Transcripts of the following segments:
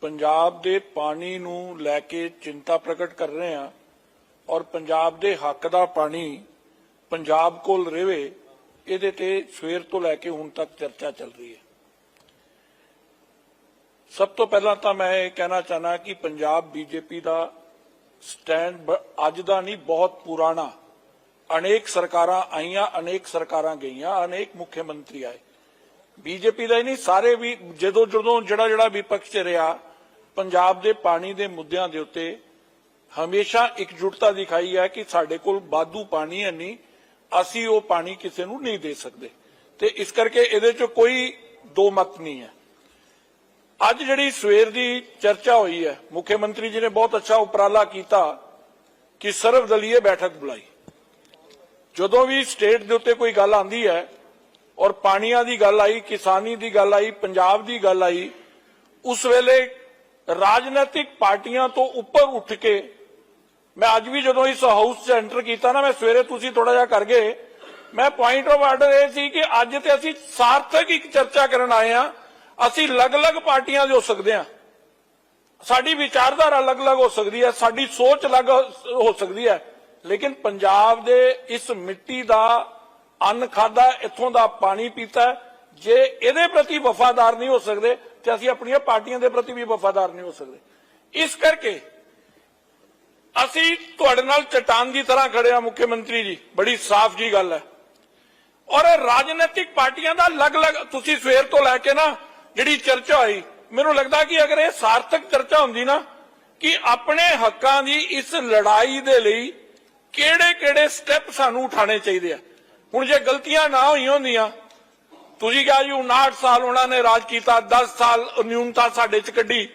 ਪੰਜਾਬ ਦੇ ਪਾਣੀ ਨੂੰ ਲੈ ਕੇ ਚਿੰਤਾ ਪ੍ਰਗਟ ਕਰ ਰਹੇ ਹਾਂ ਔਰ ਪੰਜਾਬ ਦੇ ਹੱਕ ਦਾ ਪਾਣੀ ਪੰਜਾਬ ਕੋਲ ਰਹੇ ਇਹਦੇ ਤੇ ਸਵੇਰ ਤੋਂ ਲੈ ਕੇ ਹੁਣ ਤੱਕ ਚਰਚਾ ਚੱਲ ਰਹੀ ਹੈ। ਸਭ ਤੋਂ ਪਹਿਲਾਂ ਤਾਂ ਮੈਂ ਇਹ ਕਹਿਣਾ ਚਾਹਨਾ ਕਿ ਪੰਜਾਬ ਬੀਜੇਪੀ ਦਾ ਸਟੈਂਡ ਅੱਜ ਦਾ ਨਹੀਂ, ਬਹੁਤ ਪੁਰਾਣਾ। ਅਨੇਕ ਸਰਕਾਰਾਂ ਆਈਆਂ, ਅਨੇਕ ਸਰਕਾਰਾਂ ਗਈਆਂ, ਅਨੇਕ ਮੁੱਖ ਮੰਤਰੀ ਆਏ। ਬੀਜੇਪੀ ਦਾ ਹੀ ਨਹੀਂ, ਸਾਰੇ ਵੀ ਜਦੋਂ ਜਦੋਂ ਜਿਹੜਾ ਜਿਹੜਾ ਵਿਪਕਸ਼ 'ਚ ਰਿਹਾ ਪੰਜਾਬ ਦੇ ਪਾਣੀ ਦੇ ਮੁੱਦਿਆਂ ਦੇ ਉੱਤੇ ਹਮੇਸ਼ਾ ਇਕਜੁੱਟਤਾ ਦਿਖਾਈ ਹੈ ਕਿ ਸਾਡੇ ਕੋਲ ਬਾਧੂ ਪਾਣੀ ਹੈ ਨਹੀਂ, ਅਸੀਂ ਉਹ ਪਾਣੀ ਕਿਸੇ ਨੂੰ ਨਹੀਂ ਦੇ ਸਕਦੇ। ਤੇ ਇਸ ਕਰਕੇ ਇਹਦੇ 'ਚ ਕੋਈ ਦੋ ਮਤ ਨਹੀਂ ਹੈ। ਅੱਜ ਜਿਹੜੀ ਸਵੇਰ ਦੀ ਚਰਚਾ ਹੋਈ ਹੈ, ਮੁੱਖ ਮੰਤਰੀ ਜੀ ਨੇ ਬਹੁਤ ਅੱਛਾ ਉਪਰਾਲਾ ਕੀਤਾ ਕਿ ਸਰਵਦਲੀਏ ਬੈਠਕ ਬੁਲਾਈ। ਜਦੋਂ ਵੀ ਸਟੇਟ ਦੇ ਉੱਤੇ ਕੋਈ ਗੱਲ ਆਂਦੀ ਹੈ ਔਰ ਪਾਣੀਆਂ ਦੀ ਗੱਲ ਆਈ, ਕਿਸਾਨੀ ਦੀ ਗੱਲ ਆਈ, ਪੰਜਾਬ ਦੀ ਗੱਲ ਆਈ, ਉਸ ਵੇਲੇ ਰਾਜਨੀਤਿਕ ਪਾਰਟੀਆਂ ਤੋਂ ਉੱਪਰ ਉੱਠ ਕੇ ਮੈਂ ਅੱਜ ਵੀ ਜਦੋਂ ਇਸ ਹਾਊਸ 'ਚ ਐਂਟਰ ਕੀਤਾ ਨਾ, ਮੈਂ ਸਵੇਰੇ ਤੁਸੀਂ ਥੋੜਾ ਜਿਹਾ ਕਰ ਗਏ। ਮੈਂ ਪੁਆਇੰਟ ਆਫ ਆਰਡਰ ਇਹ ਸੀ ਕਿ ਅੱਜ ਤੇ ਅਸੀਂ ਸਾਰਥਕ ਇੱਕ ਚਰਚਾ ਕਰਨ ਆਏ ਆ ਅਸੀਂ ਅਲੱਗ-ਅਲੱਗ ਪਾਰਟੀਆਂ ਦੇ ਹੋ ਸਕਦੇ ਆ ਸਾਡੀ ਵਿਚਾਰਧਾਰਾ ਅਲੱਗ-ਅਲੱਗ ਹੋ ਸਕਦੀ ਹੈ, ਸਾਡੀ ਸੋਚ ਅਲੱਗ ਹੋ ਸਕਦੀ ਹੈ। ਲੇਕਿਨ ਪੰਜਾਬ ਦੇ ਇਸ ਮਿੱਟੀ ਦਾ, ਅੰਨ ਖਾਦਾ, ਇੱਥੋਂ ਦਾ ਪਾਣੀ ਪੀਤਾ ਜੇ ਇਹਦੇ ਪ੍ਰਤੀ ਵਫਾਦਾਰ ਨਹੀਂ ਹੋ ਸਕਦੇ, ਤੇ ਅਸੀਂ ਆਪਣੀਆਂ ਪਾਰਟੀਆਂ ਦੇ ਪ੍ਰਤੀ ਵੀ ਵਫਾਦਾਰ ਨਹੀਂ ਹੋ ਸਕਦੇ। ਇਸ ਕਰਕੇ ਅਸੀਂ ਤੁਹਾਡੇ ਨਾਲ ਚਟਾਨ ਦੀ ਤਰ੍ਹਾਂ ਖੜੇ ਆ ਮੁੱਖ ਮੰਤਰੀ ਜੀ। ਬੜੀ ਸਾਫ਼ ਜੀ ਗੱਲ ਹੈ। ਔਰ ਰਾਜਨੀਤਿਕ ਪਾਰਟੀਆਂ ਦਾ ਅਲੱਗ-ਅਲੱਗ, ਤੁਸੀਂ ਸਵੇਰ ਤੋਂ ਲੈ ਕੇ ਨਾ ਜਿਹੜੀ ਚਰਚਾ ਹੋਈ, ਮੈਨੂੰ ਲੱਗਦਾ ਕਿ ਅਗਰ ਇਹ ਸਾਰਥਕ ਚਰਚਾ ਹੁੰਦੀ ਨਾ, ਕਿ ਆਪਣੇ ਹੱਕਾਂ ਦੀ ਇਸ ਲੜਾਈ ਦੇ ਲਈ ਕਿਹੜੇ-ਕਿਹੜੇ ਸਟੈਪ ਸਾਨੂੰ ਉਠਾਣੇ ਚਾਹੀਦੇ ਆ। ਹੁਣ ਜੇ ਗਲਤੀਆਂ ਨਾ ਹੋਈਆਂ ਹੁੰਦੀਆਂ ਤੁਸੀਂ ਕਿਹਾ ਜੀ 59 ਸਾਲ ਉਹਨਾਂ ਨੇ ਰਾਜ ਕੀਤਾ 10 ਸਾਲ ਨਿਊਨਤਾ ਸਾਡੇ ਚ ਕੱਢੀ।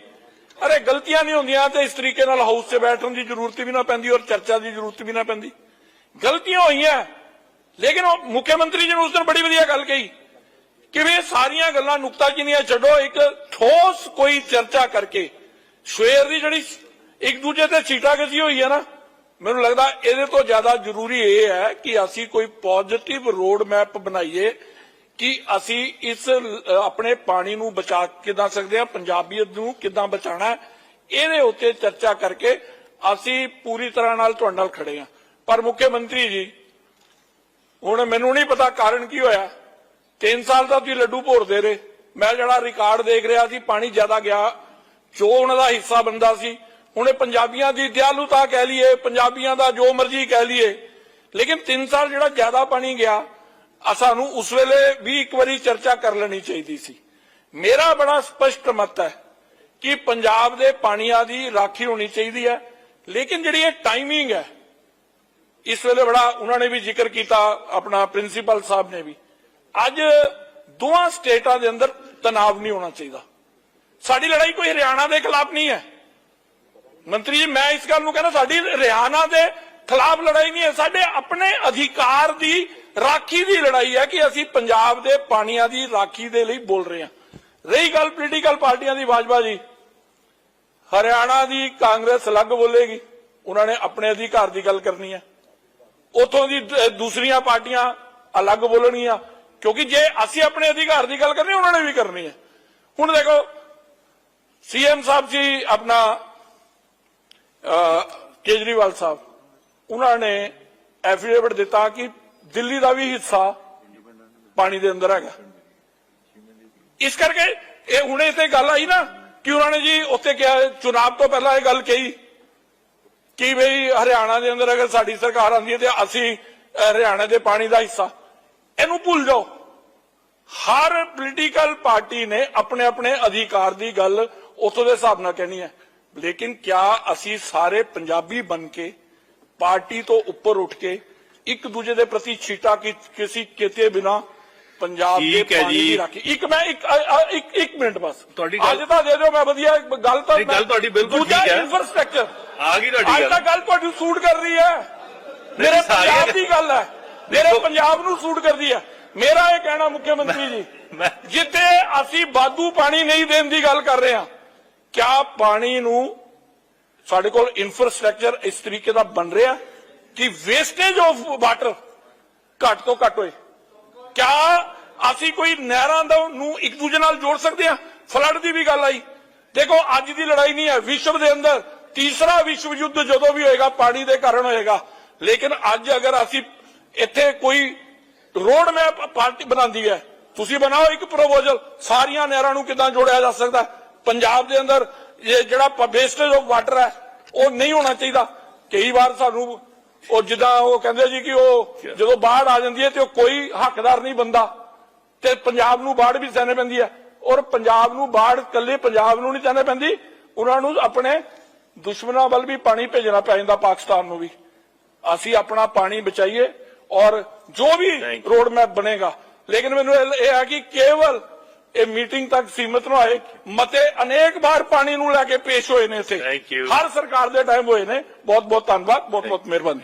ਅਰੇ ਗਲਤੀਆਂ ਨਹੀਂ ਹੁੰਦੀਆਂ ਤੇ ਇਸ ਤਰੀਕੇ ਨਾਲ ਹਾਊਸ 'ਚ ਬੈਠਣ ਦੀ ਜ਼ਰੂਰਤ ਵੀ ਨਾ ਪੈਂਦੀ ਔਰ ਚਰਚਾ ਦੀ ਜ਼ਰੂਰਤ ਵੀ ਨਾ ਪੈਂਦੀ। ਗਲਤੀਆਂ ਹੋਈਆਂ। ਲੇਕਿਨ ਉਹ ਮੁੱਖ ਮੰਤਰੀ ਜੀ ਨੇ ਉਸ ਦਿਨ ਬੜੀ ਵਧੀਆ ਗੱਲ ਕਹੀ ਕਿ ਸਾਰੀਆਂ ਗੱਲਾਂ ਨੁਕਤਾਚੀਨੀਆਂ ਛੱਡੋ, ਇੱਕ ਠੋਸ ਕੋਈ ਚਰਚਾ ਕਰਕੇ। ਸ਼ੇਰ ਦੀ ਜਿਹੜੀ ਇੱਕ ਦੂਜੇ ਤੇ ਛੀਟਾਗਜ਼ੀ ਹੋਈ ਹੈ ਨਾ, ਮੈਨੂੰ ਲੱਗਦਾ ਇਹਦੇ ਤੋਂ ਜ਼ਿਆਦਾ ਜ਼ਰੂਰੀ ਇਹ ਹੈ ਕਿ ਅਸੀਂ ਕੋਈ ਪੋਜ਼ਿਟਿਵ ਰੋਡ ਮੈਪ ਬਣਾਈਏ ਕਿ ਅਸੀਂ ਇਸ ਆਪਣੇ ਪਾਣੀ ਨੂੰ ਬਚਾ ਕਿਦਾਂ ਸਕਦੇ ਹਾਂ, ਪੰਜਾਬੀਅਤ ਨੂੰ ਕਿਦਾਂ ਬਚਾਣਾ ਇਹਦੇ ਉੱਤੇ ਚਰਚਾ ਕਰਕੇ ਅਸੀਂ ਪੂਰੀ ਤਰ੍ਹਾਂ ਨਾਲ ਤੁਹਾਡੇ ਨਾਲ ਖੜੇ ਹਾਂ। ਪਰ ਮੁੱਖ ਮੰਤਰੀ ਜੀ, ਹੁਣ ਮੈਨੂੰ ਨਹੀਂ ਪਤਾ ਕਾਰਨ ਕੀ ਹੋਇਆ। 3 ਸਾਲ ਦਾ ਤੁਸੀਂ ਲੱਡੂ ਭੋਰਦੇ ਰਹੇ। ਮੈਂ ਜਿਹੜਾ ਰਿਕਾਰਡ ਦੇਖ ਰਿਹਾ ਸੀ, ਪਾਣੀ ਜ਼ਿਆਦਾ ਗਿਆ। ਜੋ ਉਹਨਾਂ ਦਾ ਹਿੱਸਾ ਬੰਦਾ ਸੀ, ਹੁਣ ਪੰਜਾਬੀਆਂ ਦੀ ਦਿਆਲੂਤਾ ਕਹਿ ਲਈਏ, ਪੰਜਾਬੀਆਂ ਦਾ ਜੋ ਮਰਜ਼ੀ ਕਹਿ ਲਈਏ। ਲੇਕਿਨ 3 ਸਾਲ ਜਿਹੜਾ ਜ਼ਿਆਦਾ ਪਾਣੀ ਗਿਆ ਸਾਨੂੰ ਉਸ ਵੇਲੇ ਵੀ ਇੱਕ ਵਾਰੀ ਚਰਚਾ ਕਰ ਲੈਣੀ ਚਾਹੀਦੀ ਸੀ। ਮੇਰਾ ਬੜਾ ਸਪਸ਼ਟ ਮਤ ਹੈ ਕਿ ਪੰਜਾਬ ਦੇ ਪਾਣੀਆਂ ਦੀ ਰਾਖੀ ਹੋਣੀ ਚਾਹੀਦੀ ਹੈ, ਲੇਕਿਨ ਜਿਹੜੀ ਇਹ ਟਾਈਮਿੰਗ ਹੈ, ਇਸ ਵੇਲੇ ਬੜਾ ਉਹਨਾਂ ਨੇ ਵੀ ਜ਼ਿਕਰ ਕੀਤਾ, ਆਪਣਾ ਪ੍ਰਿੰਸੀਪਲ ਸਾਹਿਬ ਨੇ ਵੀ। ਅੱਜ ਦੋਵਾਂ ਸਟੇਟਾਂ ਦੇ ਅੰਦਰ ਤਣਾਵ ਨਹੀਂ ਹੋਣਾ ਚਾਹੀਦਾ। ਸਾਡੀ ਲੜਾਈ ਕੋਈ ਹਰਿਆਣਾ ਦੇ ਖਿਲਾਫ ਨਹੀਂ ਹੈ। ਮੰਤਰੀ ਜੀ, ਮੈਂ ਇਸ ਗੱਲ ਨੂੰ ਕਹਿੰਦਾ, ਸਾਡੀ ਹਰਿਆਣਾ ਦੇ ਖਿਲਾਫ ਲੜਾਈ ਨਹੀਂ ਹੈ। ਸਾਡੇ ਆਪਣੇ ਅਧਿਕਾਰ ਦੀ ਰਾਖੀ ਦੀ ਲੜਾਈ ਹੈ ਕਿ ਅਸੀਂ ਪੰਜਾਬ ਦੇ ਪਾਣੀਆਂ ਦੀ ਰਾਖੀ ਦੇ ਲਈ ਬੋਲ ਰਹੇ ਹਾਂ। ਰਹੀ ਗੱਲ ਪੋਲੀਟੀਕਲ ਪਾਰਟੀਆਂ ਦੀ ਬਾਜਵਾ ਜੀ। ਹਰਿਆਣਾ ਦੀ ਕਾਂਗਰਸ ਅਲੱਗ ਬੋਲੇਗੀ। ਉਹਨਾਂ ਨੇ ਆਪਣੇ ਅਧਿਕਾਰ ਦੀ ਗੱਲ ਕਰਨੀ ਹੈ। ਉਥੋਂ ਦੀ ਦੂਸਰੀਆਂ ਪਾਰਟੀਆਂ ਅਲੱਗ ਬੋਲਣਗੀਆਂ। ਕਿਉਂਕਿ ਜੇ ਅਸੀਂ ਆਪਣੇ ਅਧਿਕਾਰ ਦੀ ਗੱਲ ਕਰਨੀ ਉਹਨਾਂ ਨੇ ਵੀ ਕਰਨੀ ਹੈ। ਹੁਣ ਦੇਖੋ, ਸੀਐਮ ਸਾਹਿਬ ਜੀ ਆਪਣਾ ਕੇਜਰੀਵਾਲ ਸਾਹਿਬ, ਉਹਨਾਂ ਨੇ ਐਫੀਡੇਵਿਟ ਦਿੱਤਾ ਕਿ ਦਿੱਲੀ ਦਾ ਵੀ ਹਿੱਸਾ ਪਾਣੀ ਦੇ ਅੰਦਰ ਹੈਗਾ। ਇਸ ਕਰਕੇ ਇਹ ਹੁਣੇ ਤੇ ਗੱਲ ਆਈ ਨਾ ਕਿ ਉਹਨਾਂ ਨੇ ਜੀ ਉੱਥੇ ਕਿਹਾ ਚੁਣਾਵ ਤੋਂ ਪਹਿਲਾਂ ਇਹ ਗੱਲ ਕਹੀ ਕਿ ਬਈ ਹਰਿਆਣਾ ਦੇ ਅੰਦਰ ਅਗਰ ਸਾਡੀ ਸਰਕਾਰ ਆਂਦੀ ਹੈ ਤੇ ਅਸੀਂ ਅਹ, ਹਰਿਆਣਾ ਦੇ ਪਾਣੀ ਦਾ ਹਿੱਸਾ। ਇਹਨੂੰ ਭੁੱਲ ਜਾਓ। ਹਰ ਪੋਲੀਟੀਕਲ ਪਾਰਟੀ ਨੇ ਆਪਣੇ ਆਪਣੇ ਅਧਿਕਾਰ ਦੀ ਗੱਲ ਉਥੋਂ ਦੇ ਹਿਸਾਬ ਨਾਲ ਕਹਿਣੀ ਹੈ। ਲੇਕਿਨ ਕਿਆ ਅਸੀਂ ਸਾਰੇ ਪੰਜਾਬੀ ਬਣ ਕੇ ਪਾਰਟੀ ਤੋਂ ਉੱਪਰ ਉੱਠ ਕੇ ਇੱਕ ਦੂਜੇ ਦੇ ਪ੍ਰਤੀ ਛੀਟਾ ਕਿ ਕਿਸੇ ਕਿਤੇ ਬਿਨਾ ਪੰਜਾਬ ਦੇ ਠੀਕ ਹੈ ਪਾਣੀ ਜੀ। ਦੀ ਰਾਖੀ। ਇੱਕ ਮੈਂ ਇੱਕ ਅ- ਅ- ਇੱਕ ਇੱਕ ਮਿੰਟ ਬਸ। ਤੁਹਾਡੀ ਗੱਲ- ਅੱਜ ਤਾਂ ਦੇ ਦਿਓ ਮੈਂ ਵਧੀਆ ਗੱਲ ਤਾਂ ਨਹੀਂ, ਗੱਲ ਮੈਂ- ਤੁਹਾਡੀ ਬਿਲਕੁਲ ਦੂਜਾ ਠੀਕ ਹੈ। ਇਨਫਰਾਸਟ੍ਰਕਚਰ ਆ ਗਈ ਤੁਹਾਡੀ ਅੱਜ ਗੱਲ ਤਾਂ ਗੱਲ। ਤੁਹਾਡੀ ਸੂਟ ਕਰ ਰਹੀ ਹੈ। ਮੇਰੇ ਪੰਜਾਬ ਦੀ ਗੱਲ ਹੈ। ਮੇਰੇ ਦੇਖੋ- ਪੰਜਾਬ ਨੂੰ ਸੂਟ ਕਰਦੀ ਹੈ। ਮੇਰਾ ਇਹ ਕਹਿਣਾ ਮੁੱਖ ਮੰਤਰੀ ਜੀ ਮੈਂ ਜਿੱਥੇ ਅਸੀਂ ਬਾਦੂ ਪਾਣੀ ਨਹੀਂ ਦੇਣ ਦੀ ਗੱਲ ਕਰ ਰਹੇ ਹਾਂ ਕਿਆ ਪਾਣੀ ਨੂੰ ਸਾਡੇ ਕੋਲ ਇਨਫਰਾਸਟ੍ਰਕਚਰ ਇਸ ਤਰੀਕੇ ਦਾ ਬਣ ਰਿਹਾ? ਕਿ ਵੇਸਟੇਜ ਆਫ ਵਾਟਰ ਘੱਟ ਤੋਂ ਘੱਟ ਹੋਏ। ਕਿਆ ਅਸੀਂ ਕੋਈ ਨਹਿਰਾਂ ਦਾ ਨੂੰ ਇੱਕ ਦੂਜੇ ਨਾਲ ਜੋੜ ਸਕਦੇ ਹਾਂ? ਫਲੱਡ ਦੀ ਵੀ ਗੱਲ ਆਈ। ਦੇਖੋ, ਅੱਜ ਦੀ ਲੜਾਈ ਨਹੀਂ ਹੈ। ਵਿਸ਼ਵ ਦੇ ਅੰਦਰ ਤੀਸਰਾ ਵਿਸ਼ਵ ਯੁੱਧ ਜਦੋਂ ਵੀ ਹੋਏਗਾ, ਪਾਣੀ ਦੇ ਕਾਰਨ ਹੋਏਗਾ। ਲੇਕਿਨ ਅੱਜ ਅਗਰ ਅਸੀਂ ਇੱਥੇ ਕੋਈ ਰੋਡ ਮੈਪ ਪਾਰਟੀ ਬਣਾਉਂਦੀ ਹੈ, ਤੁਸੀਂ ਬਣਾਓ ਇੱਕ ਪ੍ਰੋਪੋਜ਼ਲ ਸਾਰੀਆਂ ਨਹਿਰਾਂ ਨੂੰ ਕਿਦਾਂ ਜੋੜਿਆ ਜਾ ਸਕਦਾ? ਪੰਜਾਬ ਦੇ ਅੰਦਰ ਇਹ ਜਿਹੜਾ ਵੇਸਟੇਜ ਆਫ ਵਾਟਰ ਹੈ, ਉਹ ਨਹੀਂ ਹੋਣਾ ਚਾਹੀਦਾ। ਕਈ ਵਾਰ ਸਾਨੂੰ ਉਹ ਜਿੱਦਾਂ ਉਹ ਕਹਿੰਦੇ ਜੀ ਕਿ ਉਹ ਜਦੋਂ ਬਾੜ ਆ ਜਾਂਦੀ ਹੈ ਤੇ ਉਹ ਕੋਈ ਹੱਕਦਾਰ ਨਹੀਂ ਬੰਦਾ। ਤੇ ਪੰਜਾਬ ਨੂੰ ਬਾੜ ਵੀ ਸਹਿਣੇ ਪੈਂਦੀ ਹੈ। ਔਰ ਪੰਜਾਬ ਨੂੰ ਬਾੜ ਕੱਲੇ ਪੰਜਾਬ ਨੂੰ ਨਹੀਂ ਸਹਿਣੇ ਪੈਂਦੀ ਉਹਨਾਂ ਨੂੰ ਆਪਣੇ ਦੁਸ਼ਮਣਾਂ ਵੱਲ ਵੀ ਪਾਣੀ ਭੇਜਣਾ ਪੈ ਜਾਂਦਾ ਪਾਕਿਸਤਾਨ ਨੂੰ ਵੀ। ਅਸੀਂ ਆਪਣਾ ਪਾਣੀ ਬਚਾਈਏ ਔਰ ਜੋ ਵੀ ਰੋਡ ਮੈਪ ਬਣੇਗਾ। ਲੇਕਿਨ ਮੈਨੂੰ ਇਹ ਹੈ ਕਿ ਕੇਵਲ ਇਹ ਮੀਟਿੰਗ ਤੱਕ ਸੀਮਤ ਨਾ ਹੋਏ ਮਤੇ ਅਨੇਕ ਵਾਰ ਪਾਣੀ ਨੂੰ ਲੈ ਕੇ ਪੇਸ਼ ਹੋਏ ਨੇ you. ਹਰ ਸਰਕਾਰ ਦੇ ਟਾਈਮ ਹੋਏ ਨੇ। ਬਹੁਤ ਬਹੁਤ ਧੰਨਵਾਦ ਬਹੁਤ ਬਹੁਤ ਮਿਹਰਬਾਨੀ।